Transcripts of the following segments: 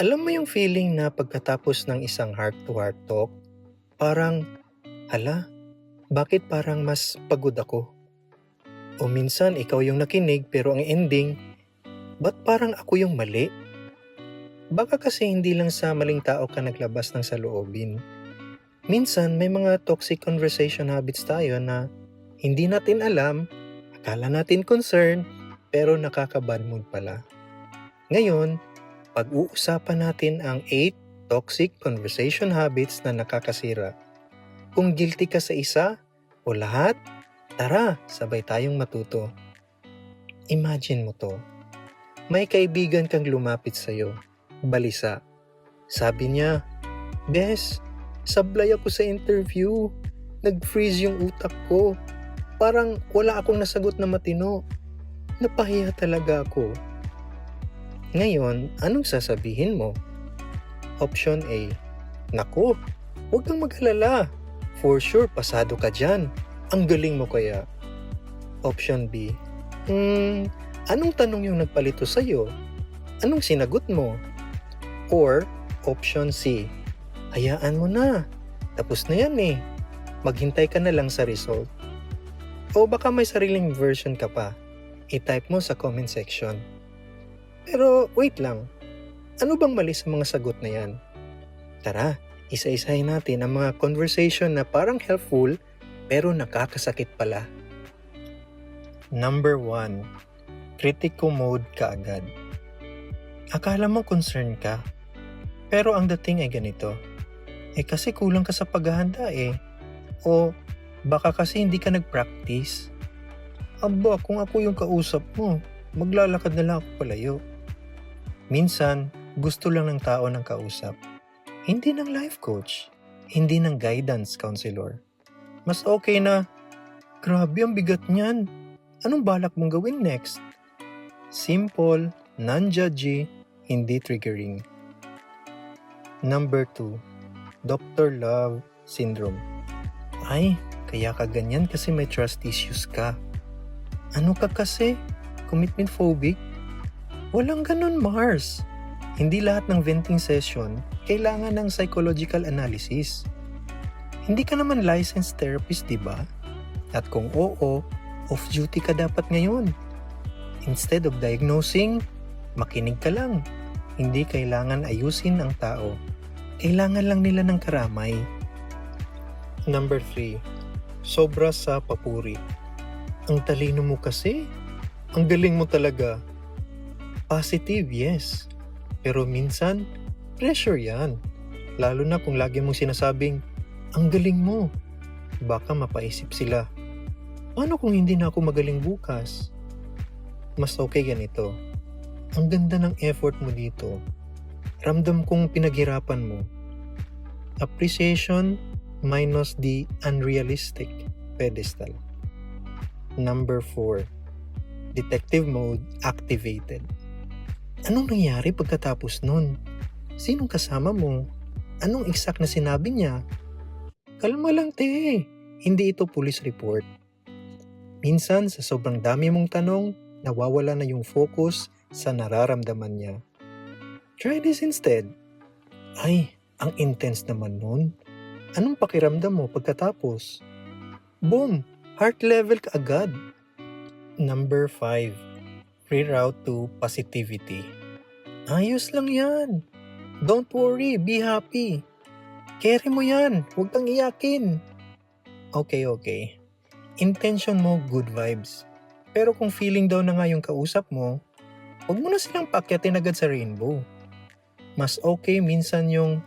Alam mo yung feeling na pagkatapos ng isang heart-to-heart talk, parang, hala, bakit parang mas pagod ako? O minsan ikaw yung nakinig pero ang ending, ba't parang ako yung mali? Baka kasi hindi lang sa maling tao ka naglabas ng saloobin. Minsan may mga toxic conversation habits tayo na hindi natin alam, akala natin concern, pero nakaka-bad mood pala. Ngayon, pag-uusapan natin ang 8 toxic conversation habits na nakakasira. Kung guilty ka sa isa o lahat, tara, sabay tayong matuto. Imagine mo to. May kaibigan kang lumapit sa'yo. Balisa. Sabi niya, Bes, sablay ako sa interview. Nag-freeze yung utak ko. Parang wala akong nasagot na matino. Napahiya talaga ako. Ngayon, anong sasabihin mo? Option A. Naku, huwag kang mag-alala. For sure, pasado ka dyan. Ang galing mo kaya. Option B. Hmm, anong tanong yung nagpalito sa'yo? Anong sinagot mo? Or, option C. Hayaan mo na. Tapos na yan eh. Maghintay ka na lang sa result. O baka may sariling version ka pa. I-type mo sa comment section. Pero wait lang, ano bang mali sa mga sagot na yan? Tara, isa-isahin natin ang mga conversation na parang helpful pero nakakasakit pala. Number 1. Critical mode ka agad. Akala mo concern ka, pero ang dating ay ganito. Eh kasi kulang ka sa paghahanda eh. O baka kasi hindi ka nag-practice. Aba, kung ako yung kausap mo, maglalakad na lang ako palayo. Minsan, gusto lang ng tao ng kausap. Hindi ng life coach. Hindi ng guidance counselor. Mas okay na, grabe ang bigat niyan. Anong balak mong gawin next? Simple, non-judgy, hindi triggering. Number 2. Dr. Love Syndrome. Ay, kaya ka ganyan kasi may trust issues ka. Ano ka kasi? Commitment phobic? Walang ganun, Mars. Hindi lahat ng venting session kailangan ng psychological analysis. Hindi ka naman licensed therapist, di ba? At kung oo, off-duty ka dapat ngayon. Instead of diagnosing, makinig ka lang. Hindi kailangan ayusin ang tao. Kailangan lang nila ng karamay. Number 3. Sobra sa papuri. Ang talino mo kasi. Ang galing mo talaga. Positive, yes. Pero minsan, pressure yan. Lalo na kung lagi mong sinasabing, ang galing mo. Baka mapaisip sila. Paano kung hindi na ako magaling bukas? Mas okay ganito. Ang ganda ng effort mo dito. Ramdam kong pinaghirapan mo. Appreciation minus the unrealistic pedestal. Number 4. Detective mode activated. Anong nangyari pagkatapos nun? Sinong kasama mo? Anong exact na sinabi niya? Kalma lang te, hindi ito police report. Minsan sa sobrang dami mong tanong, nawawala na yung focus sa nararamdaman niya. Try this instead. Ay, ang intense naman nun. Anong pakiramdam mo pagkatapos? Boom! Heart level ka agad. Number 5. Reroute to positivity. Ayos lang yan. Don't worry, be happy. Carry mo yan, huwag kang iyakin. Okay, okay. Intention mo, good vibes. Pero kung feeling daw na nga yung kausap mo, huwag mo na silang pakyatin agad sa rainbow. Mas okay minsan yung,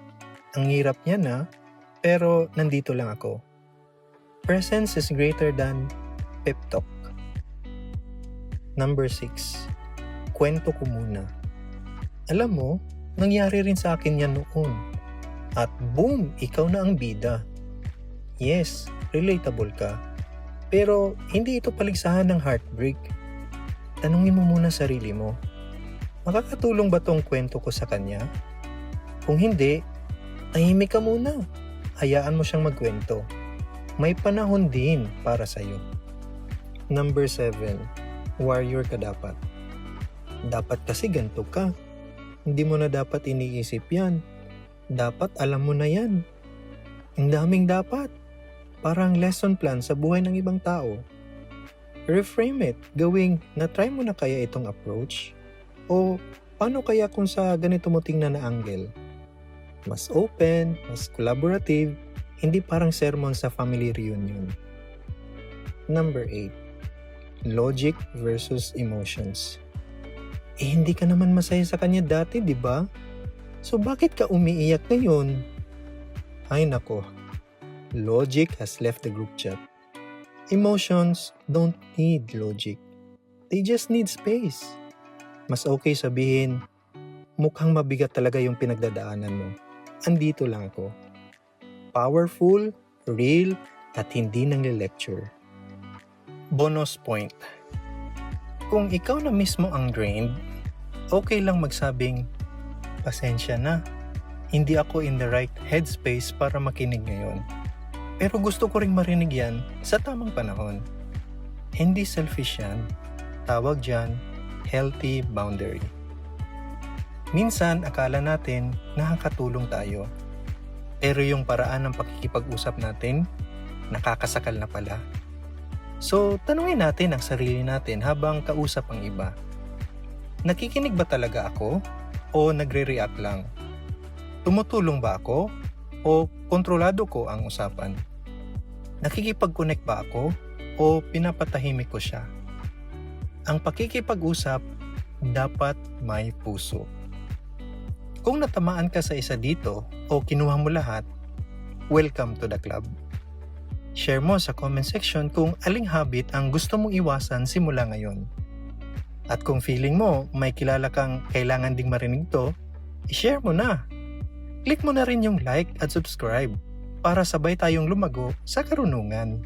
ang hirap niya na, pero nandito lang ako. Presence is greater than pep talk. Number 6. Kwento ko muna. Alam mo, nangyari rin sa akin yan noon. At boom, ikaw na ang bida. Yes, relatable ka. Pero hindi ito paligsahan ng heartbreak. Tanungin mo muna sarili mo. Makakatulong ba tong kwento ko sa kanya? Kung hindi, tahimik ka muna. Hayaan mo siyang magkwento. May panahon din para sa'yo. Number 7. Warrior ka dapat. Dapat kasi ganito ka. hindi mo na dapat iniisip yan. Dapat alam mo na yan. Ang daming dapat. Parang lesson plan sa buhay ng ibang tao. Reframe it, gawing na-try mo na kaya itong approach? O paano kaya kung sa ganito mo tingnan na angle? Mas open, mas collaborative, hindi parang sermon sa family reunion. Number 8. Logic versus emotions. Eh hindi ka naman masaya sa kanya dati, di ba? So bakit ka umiiyak ngayon? Ay nako, logic has left the group chat. Emotions don't need logic. They just need space. Mas okay sabihin, mukhang mabigat talaga yung pinagdadaanan mo. Andito lang ako. Powerful, real, at hindi nang lecture. Bonus point. Kung ikaw na mismo ang drained, okay lang magsabing, pasensya na. Hindi ako in the right headspace para makinig ngayon. Pero gusto ko ring marinig yan sa tamang panahon. Hindi selfish yan. Tawag dyan, healthy boundary. Minsan, akala natin nakakatulong tayo. Pero yung paraan ng pakikipag-usap natin, nakakasakal na pala. So, tanungin natin ang sarili natin habang kausap ang iba. Nakikinig ba talaga ako? O nagre-react lang? Tumutulong ba ako? O kontrolado ko ang usapan? Nakikipag-connect ba ako? O pinapatahimik ko siya? Ang pakikipag-usap dapat may puso. Kung natamaan ka sa isa dito o kinuha mo lahat, welcome to the club. Share mo sa comment section kung aling habit ang gusto mong iwasan simula ngayon. At kung feeling mo may kilala kang kailangan ding marinig to, i-share mo na. Click mo na rin yung like at subscribe para sabay tayong lumago sa karunungan.